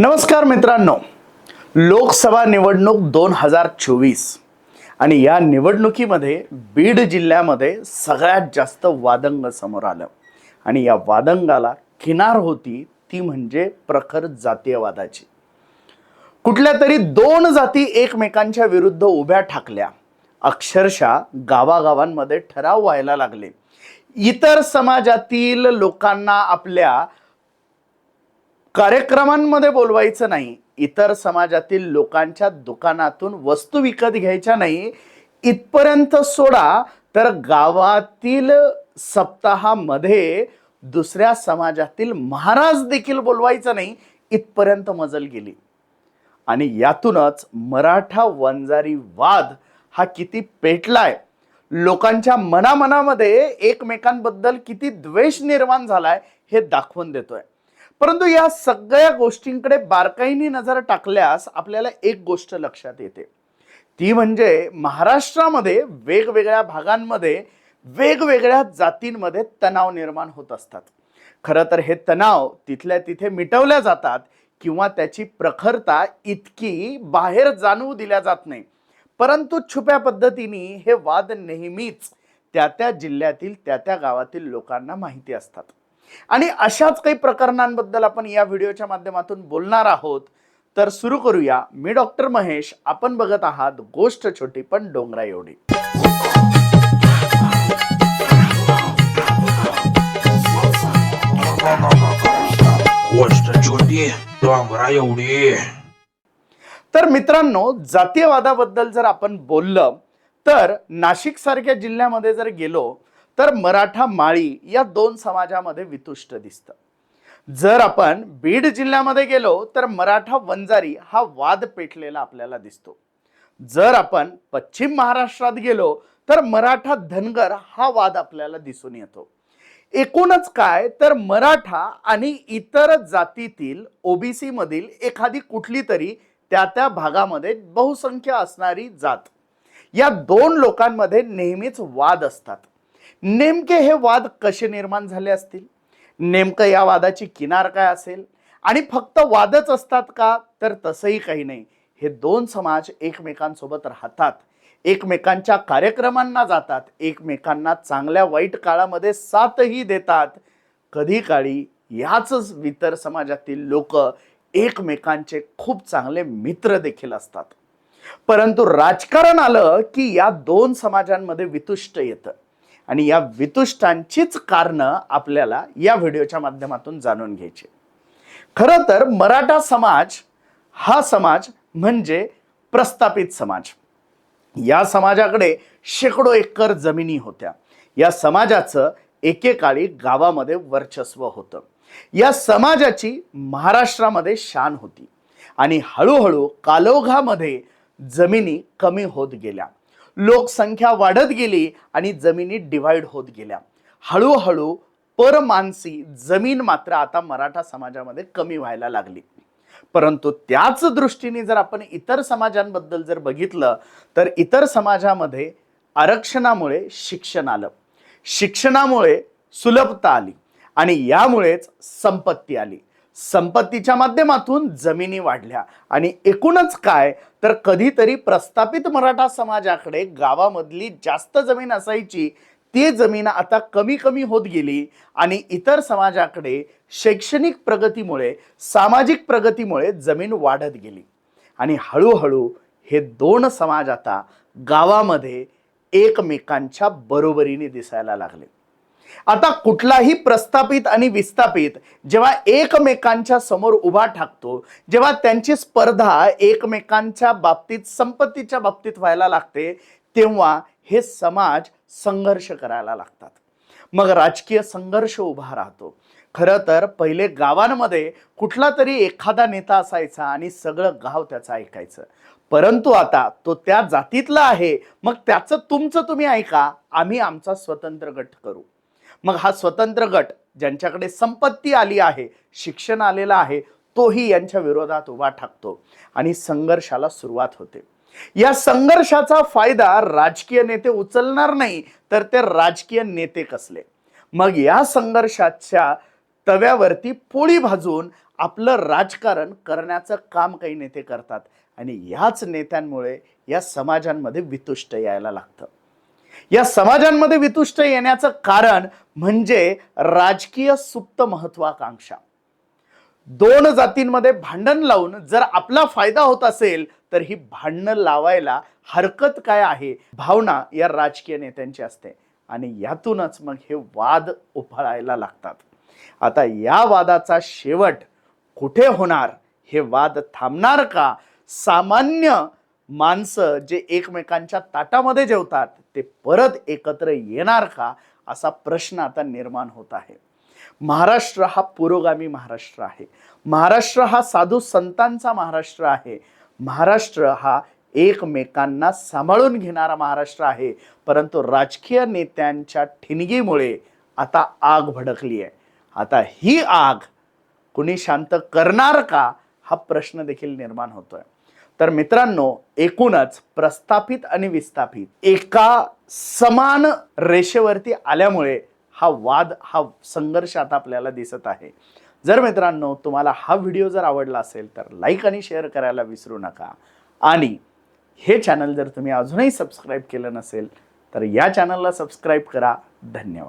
नमस्कार मित्रांनो. लोकसभा निवडणूक दोन हजार चोवीस आणि या निवडणुकीमध्ये बीड जिल्ह्यामध्ये सगळ्यात जास्त वादंग समोर आलं. आणि या वादंगाला किनार होती ती म्हणजे प्रखर जातीयवादाची. कुठल्या तरी दोन जाती एकमेकांच्या विरुद्ध उभ्या ठाकल्या. अक्षरशः गावागावांमध्ये ठराव व्हायला लागले. इतर समाजातील लोकांना आपल्या कार्यक्रमांमध्ये बोलवायचं नाही. इतर समाजातील लोकांच्या दुकानातून वस्तू विकत घ्यायच्या नाही. इथपर्यंत सोडा तर गावातील सप्ताहामध्ये दुसऱ्या समाजातील महाराज देखील बोलवायचं नाही. इथपर्यंत मजल गेली. आणि यातूनच मराठा वंजारी वाद हा किती पेटलाय. लोकांच्या मनामनामध्ये एकमेकांबद्दल किती द्वेष निर्माण झालाय हे दाखवून देतोय. परंतु या सगळ्या गोष्टींकडे बारकाईने नजर टाकल्यास आपल्याला एक गोष्ट लक्षात येते. ती म्हणजे महाराष्ट्रामध्ये वेगवेगळ्या भागांमध्ये वेगवेगळ्या जातींमध्ये तणाव निर्माण होत असतात. खरं तर हे तणाव तिथल्या तिथे मिटवल्या जातात किंवा त्याची प्रखरता इतकी बाहेर जाणवू दिल्या जात नाही. परंतु छुप्या पद्धतीने हे वाद नेहमीच त्या त्या जिल्ह्यातील त्या त्या गावातील लोकांना माहिती असतात. आणि अशाच काही प्रकरणांबद्दल आपण या व्हिडिओच्या माध्यमातून बोलणार आहोत. तर सुरू करूया. मी डॉक्टर महेश आपण बघत आहात गोष्ट छोटी पण डोंगरा एवढी. गोष्ट छोटी डोंगरा एवढी. तर मित्रांनो जातीयवादाबद्दल जर आपण बोललं तर नाशिक सारख्या जिल्ह्यामध्ये जर गेलो तर मराठा माळी या दोन समाजामध्ये वितुष्ट दिसतं. जर आपण बीड जिल्ह्यामध्ये गेलो तर मराठा वंजारी हा वाद पेटलेला आपल्याला दिसतो. जर आपण पश्चिम महाराष्ट्रात गेलो तर मराठा धनगर हा वाद आपल्याला दिसून येतो. एकूणच काय तर मराठा आणि इतर जातीतील ओबीसी मधील एखादी कुठली तरी त्या त्या भागामध्ये बहुसंख्य असणारी जात. या दोन लोकांमध्ये नेहमीच वाद असतात. नेमके हे वाद कसे निर्माण झाले असतील? नेमकं या वादाची किनार काय असेल? आणि फक्त वादच असतात का? तर तसंही काही नाही. हे दोन समाज एकमेकांसोबत राहतात. एकमेकांच्या कार्यक्रमांना जातात. एकमेकांना चांगल्या वाईट काळामध्ये साथही देतात. कधी काळी याच इतर समाजातील लोक एकमेकांचे खूप चांगले मित्र देखील असतात. परंतु राजकारण आलं की या दोन समाजांमध्ये वितुष्ट येतं. आणि या वितुष्टांचीच कारणं आपल्याला या व्हिडिओच्या माध्यमातून जाणून घ्यायची खरं तर मराठा समाज हा समाज म्हणजे प्रस्थापित समाज. या समाजाकडे शेकडो एकर जमिनी होत्या. या समाजाचं एकेकाळी गावामध्ये वर्चस्व होतं. या समाजाची महाराष्ट्रामध्ये शान होती. आणि हळूहळू कालोघामध्ये जमिनी कमी होत गेल्या. लोकसंख्या वाढत गेली आणि जमिनी डिव्हाइड होत गेल्या. हळूहळू परमानसी जमीन मात्र आता मराठा समाजामध्ये कमी व्हायला लागली. परंतु त्याच दृष्टीने जर आपण इतर समाजांबद्दल जर बघितलं तर इतर समाजामध्ये आरक्षणामुळे शिक्षण आलं. शिक्षणामुळे सुलभता आली आणि यामुळेच संपत्ती आली. संपत्तीच्या माध्यमातून जमिनी वाढल्या. आणि एकूणच काय? तर कधीतरी प्रस्थापित मराठा समाजाकडे गावामधली जास्त जमीन असायची. ती जमीन आता कमी कमी होत गेली. आणि इतर समाजाकडे शैक्षणिक प्रगतीमुळे सामाजिक प्रगतीमुळे जमीन वाढत गेली. आणि हळूहळू हे दोन समाज आता गावामध्ये एकमेकांच्या बरोबरीने दिसायला लागले. आता कुठलाही प्रस्थापित आणि विस्थापित जेव्हा एकमेकांच्या समोर उभा ठाकतो जेव्हा त्यांची स्पर्धा एकमेकांच्या बाबतीत संपत्तीच्या बाबतीत व्हायला लागते तेव्हा हे समाज संघर्ष करायला लागतात. मग राजकीय संघर्ष उभा राहतो. खरं तर पहिले गावांमध्ये कुठला तरी एखादा नेता असायचा आणि सगळं गाव त्याचं ऐकायचं. परंतु आता तो त्या जातीतला आहे. मग त्याचं तुमचं तुम्ही ऐका. आम्ही आमचा स्वतंत्र गट करू. मग हा स्वतंत्र गट ज्यांच्याकडे संपत्ती आली आहे शिक्षण आलेलं आहे तोही यांच्या विरोधात उभा ठाकतो. आणि संघर्षाला सुरुवात होते. या संघर्षाचा फायदा राजकीय नेते उचलणार नाही तर ते राजकीय नेते कसले? मग या संघर्षाच्या तव्यावरती पोळी भाजून आपलं राजकारण करण्याचं काम काही नेते करतात. आणि याच नेत्यांमुळे या समाजांमध्ये वितुष्ट यायला लागतं. या समाजांमध्ये वितुष्ट येण्याचं कारण म्हणजे राजकीय सुप्त महत्वाकांक्षा. दोन जातींमध्ये भांडण लावून जर आपला फायदा होत असेल तर ही भांडणं लावायला हरकत काय आहे? भावना या राजकीय नेत्यांची असते. आणि यातूनच मग हे वाद उफाळायला लागतात. आता या वादाचा शेवट कुठे होणार? हे वाद थांबणार का? सामान्य माणसं जे एकमेकांच्या ताटामध्ये जेवतात ते परत एकत्र येणार का? असा प्रश्न आता निर्माण होत आहे. महाराष्ट्र हा पुरोगामी महाराष्ट्र आहे. महाराष्ट्र हा साधू संतांचा महाराष्ट्र आहे. महाराष्ट्र हा एकमेकांना सांभाळून घेणारा महाराष्ट्र आहे. परंतु राजकीय नेत्यांच्या ठिणगीमुळे आता आग भडकली आहे आता ही आग कुणी शांत करणार का? हा प्रश्न देखील निर्माण होतोय. तर मित्रांनो एकूणच प्रस्थापित आणि विस्थापित एका समान रेषेवरती आल्यामुळे हा वाद हा संघर्ष आता आपल्याला दिसत आहे. जर मित्रांनो तुम्हाला हा व्हिडिओ जर आवडला असेल तर लाईक आणि शेअर करायला विसरू नका. आणि हे चॅनल जर तुम्ही अजूनही सबस्क्राईब केलं नसेल तर या चॅनलला सबस्क्राईब करा. धन्यवाद.